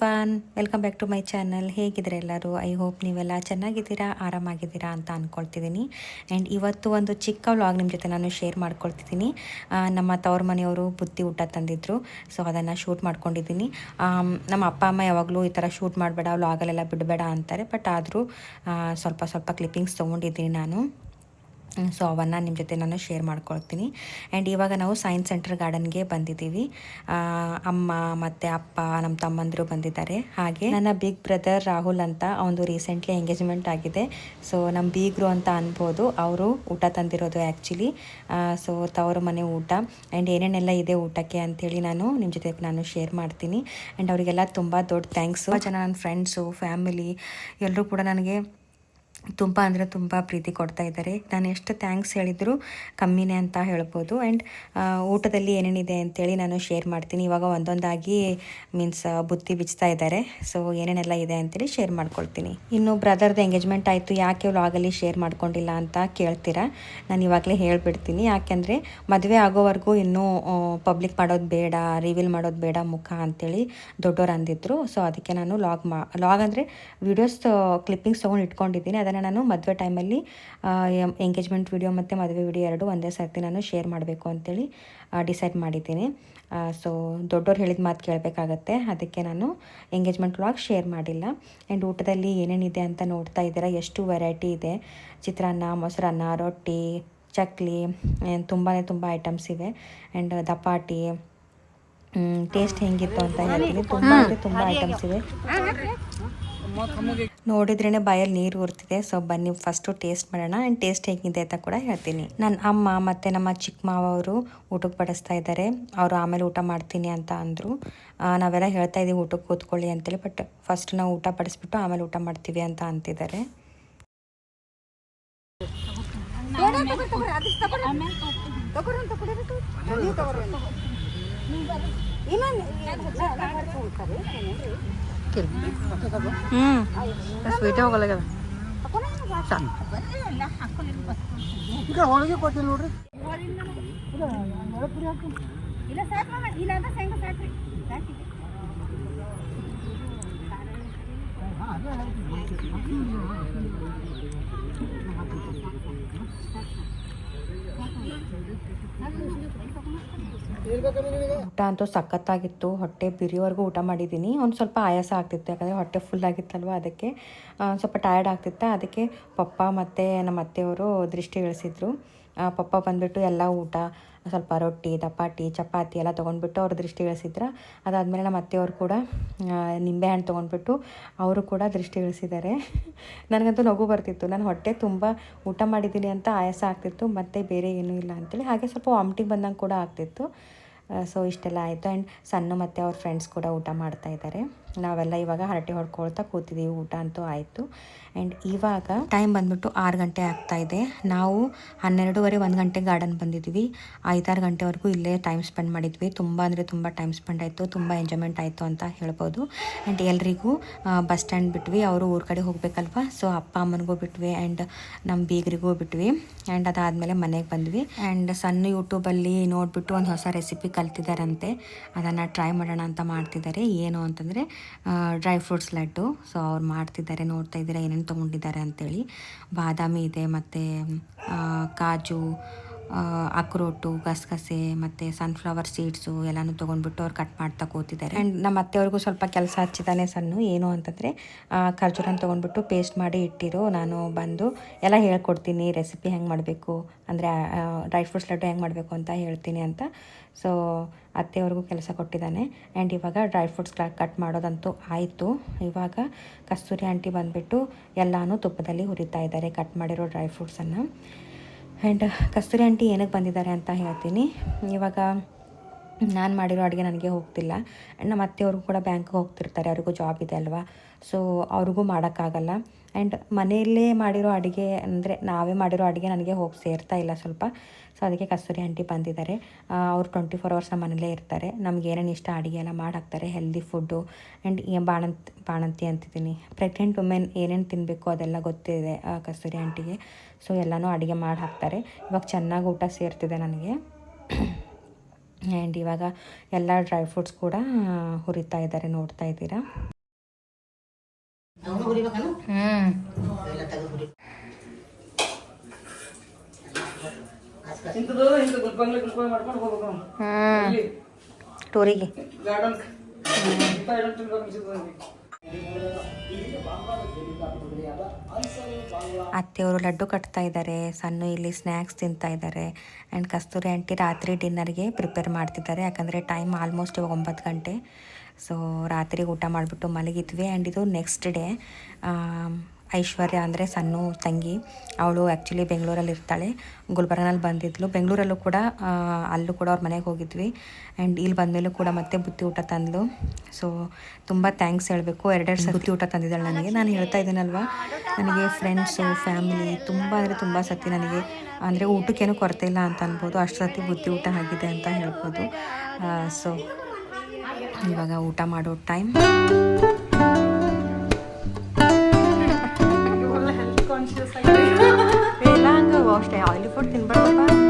Von welcome back to my channel ಹೇಗಿದ್ರೆ ಎಲ್ಲರೂ? I hope ನೀವೆಲ್ಲ ಚೆನ್ನಾಗಿದ್ದೀರಾ, ಆರಾಮಾಗಿದ್ದೀರಾ ಅಂತ ಅಂದ್ಕೊಳ್ತಿದ್ದೀನಿ ಆ್ಯಂಡ್ ಇವತ್ತು ಒಂದು ಚಿಕ್ಕ ವ್ಲಾಗ್ ನಿಮ್ಮ ಜೊತೆ ನಾನು ಶೇರ್ ಮಾಡ್ಕೊಳ್ತಿದ್ದೀನಿ. ನಮ್ಮ ತವ್ರ ಮನೆಯವರು ಬುತ್ತಿ ಊಟ ತಂದಿದ್ರು ಸೊ ಅದನ್ನು ಶೂಟ್ ಮಾಡ್ಕೊಂಡಿದ್ದೀನಿ. ನಮ್ಮ ಅಪ್ಪ, ಅಮ್ಮ ಯಾವಾಗಲೂ ಈ ಥರ ಶೂಟ್ ಮಾಡಬೇಡ ವ್ಲಾಗಲ್ಲೆಲ್ಲ ಬಿಡಬೇಡ ಅಂತಾರೆ ಬಟ್ ಆದರೂ ಸ್ವಲ್ಪ ಸ್ವಲ್ಪ ಕ್ಲಿಪ್ಪಿಂಗ್ಸ್ ತೊಗೊಂಡಿದ್ದೀನಿ ನಾನು. ಸೊ ಅವನ್ನು ನಿಮ್ಮ ಜೊತೆ ನಾನು ಶೇರ್ ಮಾಡ್ಕೊಳ್ತೀನಿ. ಆ್ಯಂಡ್ ಇವಾಗ ನಾವು ಸೈನ್ಸ್ ಸೆಂಟರ್ ಗಾರ್ಡನ್ಗೆ ಬಂದಿದ್ದೀವಿ. ಅಮ್ಮ ಮತ್ತು ಅಪ್ಪ ನಮ್ಮ ತಮ್ಮಂದರು ಬಂದಿದ್ದಾರೆ. ಹಾಗೆ ನನ್ನ ಬಿಗ್ ಬ್ರದರ್ ರಾಹುಲ್ ಅಂತ ಅವನು ರೀಸೆಂಟ್ಲಿ ಎಂಗೇಜ್ಮೆಂಟ್ ಆಗಿದೆ. ಸೊ ನಮ್ಮ ಬೀಗ್ರು ಅಂತ ಅನ್ಬೋದು. ಅವರು ಊಟ ತಂದಿರೋದು ಆ್ಯಕ್ಚುಲಿ ಸೊ ತವರು ಮನೆ ಊಟ. ಆ್ಯಂಡ್ ಏನೇನೆಲ್ಲ ಇದೆ ಊಟಕ್ಕೆ ಅಂಥೇಳಿ ನಾನು ನಿಮ್ಮ ಜೊತೆ ನಾನು ಶೇರ್ ಮಾಡ್ತೀನಿ. ಆ್ಯಂಡ್ ಅವರಿಗೆಲ್ಲ ತುಂಬ ದೊಡ್ಡ ಥ್ಯಾಂಕ್ಸು ಜನ ನನ್ನ ಫ್ರೆಂಡ್ಸು ಫ್ಯಾಮಿಲಿ ಎಲ್ಲರೂ ಕೂಡ ನನಗೆ ತುಂಬ ಅಂದರೆ ತುಂಬ ಪ್ರೀತಿ ಕೊಡ್ತಾ ಇದ್ದಾರೆ. ನಾನು ಎಷ್ಟು ಥ್ಯಾಂಕ್ಸ್ ಹೇಳಿದರೂ ಕಮ್ಮಿನೇ ಅಂತ ಹೇಳ್ಬೋದು. ಆ್ಯಂಡ್ ಊಟದಲ್ಲಿ ಏನೇನಿದೆ ಅಂತೇಳಿ ನಾನು ಶೇರ್ ಮಾಡ್ತೀನಿ. ಇವಾಗ ಒಂದೊಂದಾಗಿ ಮೀನ್ಸ್ ಬುತ್ತಿ ಬಿಚ್ತಾ ಇದ್ದಾರೆ. ಸೊ ಏನೇನೆಲ್ಲ ಇದೆ ಅಂತೇಳಿ ಶೇರ್ ಮಾಡ್ಕೊಳ್ತೀನಿ. ಇನ್ನು ಬ್ರದರ್ದು ಎಂಗೇಜ್ಮೆಂಟ್ ಆಯಿತು. ಯಾಕೆ ವ್ಲಾಗಲ್ಲಿ ಶೇರ್ ಮಾಡ್ಕೊಂಡಿಲ್ಲ ಅಂತ ಕೇಳ್ತೀರಾ? ನಾನು ಇವಾಗಲೇ ಹೇಳಿಬಿಡ್ತೀನಿ. ಯಾಕೆಂದರೆ ಮದುವೆ ಆಗೋವರೆಗೂ ಇನ್ನೂ ಪಬ್ಲಿಕ್ ಮಾಡೋದು ಬೇಡ ರಿವೀಲ್ ಮಾಡೋದು ಬೇಡ ಮುಖ ಅಂತೇಳಿ ದೊಡ್ಡವ್ರು ಅಂದಿದ್ರು. ಸೊ ಅದಕ್ಕೆ ನಾನು ಲಾಗ್ ಮಾ ಲಾಗ್ ಅಂದರೆ ವೀಡಿಯೋಸ್ ಕ್ಲಿಪ್ಪಿಂಗ್ಸ್ ತೊಗೊಂಡು ಇಟ್ಕೊಂಡಿದ್ದೀನಿ. ನಾನು ಮದುವೆ ಟೈಮಲ್ಲಿ ಎಂಗೇಜ್ಮೆಂಟ್ ವಿಡಿಯೋ ಮತ್ತು ಮದುವೆ ವಿಡಿಯೋ ಎರಡು ಒಂದೇ ಸರ್ತಿ ನಾನು ಶೇರ್ ಮಾಡಬೇಕು ಅಂತೇಳಿ ಡಿಸೈಡ್ ಮಾಡಿದ್ದೀನಿ. ಸೊ ದೊಡ್ಡವ್ರು ಹೇಳಿದ ಮಾತು ಕೇಳಬೇಕಾಗತ್ತೆ. ಅದಕ್ಕೆ ನಾನು ಎಂಗೇಜ್ಮೆಂಟ್ ವ್ಲಾಗ್ ಶೇರ್ ಮಾಡಿಲ್ಲ. ಆ್ಯಂಡ್ ಊಟದಲ್ಲಿ ಏನೇನಿದೆ ಅಂತ ನೋಡ್ತಾ ಇದ್ದೀರಾ? ಎಷ್ಟು ವೆರೈಟಿ ಇದೆ? ಚಿತ್ರಾನ್ನ ಮೊಸರನ್ನ ರೊಟ್ಟಿ ಚಕ್ಲಿ ತುಂಬಾ ತುಂಬ ಐಟಮ್ಸ್ ಇವೆ. ಆ್ಯಂಡ್ ದಪಾಟಿ ಟೇಸ್ಟ್ ಹೆಂಗಿತ್ತು ಅಂತ ಹೇಳಿದ್ರೆ ತುಂಬ ಅಂದರೆ ತುಂಬ ಐಟಮ್ಸ್ ಇವೆ. ನೋಡಿದ್ರೇ ಬಾಯಲ್ಲಿ ನೀರು ಉರ್ತಿದೆ ಸೊ ಬನ್ನಿ ಫಸ್ಟು ಟೇಸ್ಟ್ ಮಾಡೋಣ. ಆ್ಯಂಡ್ ಟೇಸ್ಟ್ ಹೇಗಿದೆ ಅಂತ ಕೂಡ ಹೇಳ್ತೀನಿ. ನನ್ನ ಅಮ್ಮ ಮತ್ತು ನಮ್ಮ ಚಿಕ್ಕ ಮಾವ ಅವರು ಊಟಕ್ಕೆ ಬಡಿಸ್ತಾ ಇದ್ದಾರೆ. ಅವರು ಆಮೇಲೆ ಊಟ ಮಾಡ್ತೀನಿ ಅಂತ ಅಂದರು. ನಾವೆಲ್ಲ ಹೇಳ್ತಾ ಇದ್ದೀವಿ, ಊಟಕ್ಕೆ ಕೂತ್ಕೊಳ್ಳಿ ಅಂತೇಳಿ. ಬಟ್ ಫಸ್ಟ್ ನಾವು ಊಟ ಬಡಿಸ್ಬಿಟ್ಟು ಆಮೇಲೆ ಊಟ ಮಾಡ್ತೀವಿ ಅಂತ ಅಂತಿದ್ದಾರೆ. ಹ್ಮ್. ಸ್ವೀಟೇ ಹೋಗಲ್ಲ ಈಗ ಹೋಳಿಗೆ ಕೊಟ್ಟಿಲ್ಲ ನೋಡ್ರಿ ಊಟ ಅಂತೂ ಸಖತ್ತಾಗಿತ್ತು. ಹೊಟ್ಟೆ ಬಿರಿಯವರೆಗೂ ಊಟ ಮಾಡಿದ್ದೀನಿ. ಒಂದು ಸ್ವಲ್ಪ ಆಯಾಸ ಆಗ್ತಿತ್ತು. ಯಾಕಂದರೆ ಹೊಟ್ಟೆ ಫುಲ್ ಆಗಿತ್ತಲ್ವ ಅದಕ್ಕೆ. ಸ್ವಲ್ಪ ಟಯರ್ಡ್ ಆಗ್ತಿತ್ತು. ಅದಕ್ಕೆ ಪಪ್ಪ ಮತ್ತು ನಮ್ಮ ಅತ್ತೆಯವರು ದೃಷ್ಟಿ ಇಳಿಸಿದ್ರು. ಪಪ್ಪ ಬಂದುಬಿಟ್ಟು ಎಲ್ಲ ಊಟ, ಸ್ವಲ್ಪ ರೊಟ್ಟಿ ದಪಾಟಿ ಚಪಾತಿ ಎಲ್ಲ ತೊಗೊಂಡ್ಬಿಟ್ಟು ಅವ್ರ ದೃಷ್ಟಿ ಇಳಿಸಿದ್ರ. ಅದಾದಮೇಲೆ ನಮ್ಮ ಅತ್ತೆಯವರು ಕೂಡ ನಿಂಬೆ ನಿಂಬೆಹಣ್ಣು ತೊಗೊಂಡ್ಬಿಟ್ಟು ಅವರು ಕೂಡ ದೃಷ್ಟಿ ಇಳಿಸಿದ್ದಾರೆ. ನನಗಂತೂ ನಗು ಬರ್ತಿತ್ತು. ನಾನು ಹೊಟ್ಟೆ ತುಂಬ ಊಟ ಮಾಡಿದ್ದೀನಿ ಅಂತ ಆಯಾಸ ಆಗ್ತಿತ್ತು. ಮತ್ತು ಬೇರೆ ಏನೂ ಇಲ್ಲ ಅಂತೇಳಿ. ಹಾಗೆ ಸ್ವಲ್ಪ ವಾಮಿಟಿಂಗ್ ಬಂದಂಗೆ ಕೂಡ ಆಗ್ತಿತ್ತು. ಸೊ ಇಷ್ಟೆಲ್ಲ ಆಯಿತು. ಆ್ಯಂಡ್ ಸಣ್ಣ ಮತ್ತು ಅವ್ರ ಫ್ರೆಂಡ್ಸ್ ಕೂಡ ಊಟ ಮಾಡ್ತಾ ಇದ್ದಾರೆ. ನಾವೆಲ್ಲ ಇವಾಗ ಹರಟೆ ಹೊಡ್ಕೊಳ್ತಾ ಕೂತಿದ್ದೀವಿ. ಊಟ ಅಂತೂ ಆಯಿತು. ಆ್ಯಂಡ್ ಇವಾಗ ಟೈಮ್ ಬಂದ್ಬಿಟ್ಟು ಆರು ಗಂಟೆ ಆಗ್ತಾ ಇದೆ. ನಾವು ಹನ್ನೆರಡೂವರೆ, ಒಂದು ಗಂಟೆ ಗಾರ್ಡನ್ ಬಂದಿದ್ವಿ ಐದಾರು ಗಂಟೆವರೆಗೂ ಇಲ್ಲೇ ಟೈಮ್ ಸ್ಪೆಂಡ್ ಮಾಡಿದ್ವಿ. ತುಂಬ ಅಂದರೆ ತುಂಬ ಟೈಮ್ ಸ್ಪೆಂಡ್ ಆಯಿತು. ತುಂಬ ಎಂಜಾಯ್ಮೆಂಟ್ ಆಯಿತು ಅಂತ ಹೇಳ್ಬೋದು. ಆ್ಯಂಡ್ ಎಲ್ರಿಗೂ ಬಸ್ ಸ್ಟ್ಯಾಂಡ್ ಬಿಟ್ವಿ. ಅವರು ಊರ ಕಡೆ ಹೋಗಬೇಕಲ್ವ? ಸೊ ಅಪ್ಪ ಅಮ್ಮನಿಗೂ ಬಿಟ್ವಿ ಆ್ಯಂಡ್ ನಮ್ಮ ಬೀಗರಿಗೂ ಬಿಟ್ವಿ. ಆ್ಯಂಡ್ ಅದಾದಮೇಲೆ ಮನೆಗೆ ಬಂದ್ವಿ. ಆ್ಯಂಡ್ ಸಣ್ಣ ಯೂಟ್ಯೂಬಲ್ಲಿ ನೋಡಿಬಿಟ್ಟು ಒಂದು ಹೊಸ ರೆಸಿಪಿ ಕಲ್ತಿದ್ದಾರಂತೆ ಅದನ್ನು ಟ್ರೈ ಮಾಡೋಣ ಅಂತ ಮಾಡ್ತಿದ್ದಾರೆ. ಏನು ಅಂತಂದರೆ ಡ್ರೈ ಫ್ರೂಟ್ಸ್ ಲಡ್ಡು. ಸೊ ಅವ್ರು ಮಾಡ್ತಿದ್ದಾರೆ, ನೋಡ್ತಾ ಇದ್ದೀರಾ, ಏನೇನು ತೊಗೊಂಡಿದ್ದಾರೆ ಅಂತೇಳಿ. ಬಾದಾಮಿ ಇದೆ, ಮತ್ತು ಕಾಜು ಅಕ್ರೋಟು ಗಸಗಸೆ ಮತ್ತು ಸನ್ಫ್ಲವರ್ ಸೀಡ್ಸು ಎಲ್ಲನೂ ತೊಗೊಂಡ್ಬಿಟ್ಟು ಅವ್ರು ಕಟ್ ಮಾಡ್ತಾ ಕೂತಿದ್ದಾರೆ. ಆ್ಯಂಡ್ ನಮ್ಮ ಅತ್ತೆಯವ್ರಿಗೂ ಸ್ವಲ್ಪ ಕೆಲಸ ಹಚ್ಚಿದ್ದಾನೆ ಸಣ್ಣ ಏನು ಅಂತಂದರೆ ಖರ್ಜೂರನ ತೊಗೊಂಡ್ಬಿಟ್ಟು ಪೇಸ್ಟ್ ಮಾಡಿ ಇಟ್ಟಿರು ನಾನು ಬಂದು ಎಲ್ಲ ಹೇಳ್ಕೊಡ್ತೀನಿ ರೆಸಿಪಿ ಹೆಂಗೆ ಮಾಡಬೇಕು, ಅಂದರೆ ಡ್ರೈ ಫ್ರೂಟ್ಸ್ ಲಡ್ಡು ಹೆಂಗೆ ಮಾಡಬೇಕು ಅಂತ ಹೇಳ್ತೀನಿ ಅಂತ. ಸೊ ಅತ್ತೆಯವ್ರಿಗೂ ಕೆಲಸ ಕೊಟ್ಟಿದ್ದಾನೆ ಆ್ಯಂಡ್ ಇವಾಗ ಡ್ರೈ ಫ್ರೂಟ್ಸ್ ಕಟ್ ಮಾಡೋದಂತೂ ಆಯಿತು. ಇವಾಗ ಕಸ್ತೂರಿ ಆಂಟಿ ಬಂದುಬಿಟ್ಟು ಎಲ್ಲನೂ ತುಪ್ಪದಲ್ಲಿ ಹುರಿತಾ ಇದ್ದಾರೆ ಕಟ್ ಮಾಡಿರೋ ಡ್ರೈ ಫ್ರೂಟ್ಸನ್ನು ಆ್ಯಂಡ್ ಕಸ್ತೂರಿ ಆಂಟಿ ಏನಕ್ಕೆ ಬಂದಿದ್ದಾರೆ ಅಂತ ಹೇಳ್ತೀನಿ. ಇವಾಗ ನಾನು ಮಾಡಿರೋ ಅಡುಗೆ ನನಗೆ ಹೋಗ್ತಿಲ್ಲ. ಆ್ಯಂಡ್ ನಮ್ಮ ಅತ್ತೆಯವ್ರಿಗೂ ಕೂಡ ಬ್ಯಾಂಕ್ಗೆ ಹೋಗ್ತಿರ್ತಾರೆ, ಅವ್ರಿಗೂ ಜಾಬ್ ಇದೆ ಅಲ್ವಾ? ಸೊ ಅವ್ರಿಗೂ ಮಾಡೋಕ್ಕಾಗಲ್ಲ. ಆ್ಯಂಡ್ ಮನೆಯಲ್ಲೇ ಮಾಡಿರೋ ಅಡುಗೆ ಅಂದರೆ ನಾವೇ ಮಾಡಿರೋ ಅಡುಗೆ ನನಗೆ ಹೋಗಿ ಸೇರ್ತಾ ಇಲ್ಲ ಸ್ವಲ್ಪ. ಸೊ ಅದಕ್ಕೆ ಕಸ್ತೂರಿ ಆಂಟಿ ಬಂದಿದ್ದಾರೆ. ಅವರು ಟ್ವೆಂಟಿ ಫೋರ್ ಅವರ್ಸ್ ನಮ್ಮ ಮನೇಲೇ ಇರ್ತಾರೆ. ನಮ್ಗೆ ಏನೇನು ಇಷ್ಟ ಅಡುಗೆ ಎಲ್ಲ ಮಾಡಾಕ್ತಾರೆ ಹೆಲ್ದಿ ಫುಡ್ಡು ಆ್ಯಂಡ್ ಬಾಣಂತ್, ಬಾಣಂತಿ ಅಂತಿದ್ದೀನಿ. ಪ್ರೆಗ್ನೆಂಟ್ ವುಮೆನ್ ಏನೇನು ತಿನ್ನಬೇಕು ಅದೆಲ್ಲ ಗೊತ್ತಿದೆ ಕಸ್ತೂರಿ ಆಂಟಿಗೆ. ಸೊ ಎಲ್ಲನೂ ಅಡುಗೆ ಮಾಡಿ ಹಾಕ್ತಾರೆ. ಇವಾಗ ಚೆನ್ನಾಗಿ ಊಟ ಸೇರ್ತಿದೆ ನನಗೆ. ಆ್ಯಂಡ್ ಇವಾಗ ಎಲ್ಲ ಡ್ರೈ ಫ್ರೂಟ್ಸ್ ಕೂಡ ಹುರಿತಾ ಇದ್ದಾರೆ ನೋಡ್ತಾ ಇದ್ದೀರಾ? ಇಂಥದ್ದು ಅತ್ತೆಯವರು ಲಡ್ಡು ಕಟ್ತಾ ಇದ್ದಾರೆ ಸಣ್ಣ ಇಲ್ಲಿ ಸ್ನ್ಯಾಕ್ಸ್ ತಿಂತಾ ಇದ್ದಾರೆ. ಆ್ಯಂಡ್ ಕಸ್ತೂರಿ ಆಂಟಿ ರಾತ್ರಿ ಡಿನ್ನರ್ಗೆ ಪ್ರಿಪೇರ್ ಮಾಡ್ತಿದ್ದಾರೆ. ಯಾಕಂದರೆ ಟೈಮ್ ಆಲ್ಮೋಸ್ಟ್ ಇವಾಗ ಒಂಬತ್ತು ಗಂಟೆ. ಸೊ ರಾತ್ರಿ ಊಟ ಮಾಡಿಬಿಟ್ಟು ಮಲಗಿದ್ವಿ. ಆ್ಯಂಡ್ ಇದು ನೆಕ್ಸ್ಟ್ ಡೇ ಐಶ್ವರ್ಯ ಅಂದರೆ ಸಣ್ಣ ತಂಗಿ. ಅವಳು ಆ್ಯಕ್ಚುಲಿ ಬೆಂಗಳೂರಲ್ಲಿ ಇರ್ತಾಳೆ. ಗುಲ್ಬರ್ಗನಲ್ಲಿ ಬಂದಿದ್ಲು. ಬೆಂಗಳೂರಲ್ಲೂ ಕೂಡ ಅಲ್ಲೂ ಕೂಡ ಅವ್ರ ಮನೆಗೆ ಹೋಗಿದ್ವಿ. ಆ್ಯಂಡ್ ಇಲ್ಲಿ ಬಂದಮೇಲೂ ಕೂಡ ಮತ್ತೆ ಬುತ್ತಿ ಊಟ ತಂದಳು ಸೊ ತುಂಬ ಥ್ಯಾಂಕ್ಸ್ ಹೇಳಬೇಕು. ಎರಡೆರಡು ಬುತ್ತಿ ಊಟ ತಂದಿದ್ದಾಳೆ ನನಗೆ. ನಾನು ಹೇಳ್ತಾ ಇದ್ದೀನಲ್ವ? ನನಗೆ ಫ್ರೆಂಡ್ಸು ಫ್ಯಾಮಿಲಿ ತುಂಬ ಅಂದರೆ ತುಂಬ ಸತಿ ನನಗೆ, ಅಂದರೆ ಊಟಕ್ಕೇನು ಕೊರತೆ ಇಲ್ಲ ಅಂತ ಅನ್ಬೋದು. ಅಷ್ಟು ಸತಿ ಬುತ್ತಿ ಊಟ ಆಗಿದೆ ಅಂತ ಹೇಳ್ಬೋದು. ಸೊ ಇವಾಗ ಊಟ ಮಾಡೋ ಟೈಮ್ కాన్షియస్ అయితే వేలాంగ్ వాష్ అయ్యి ఆయిల్ ఫుడ్ తినబడతా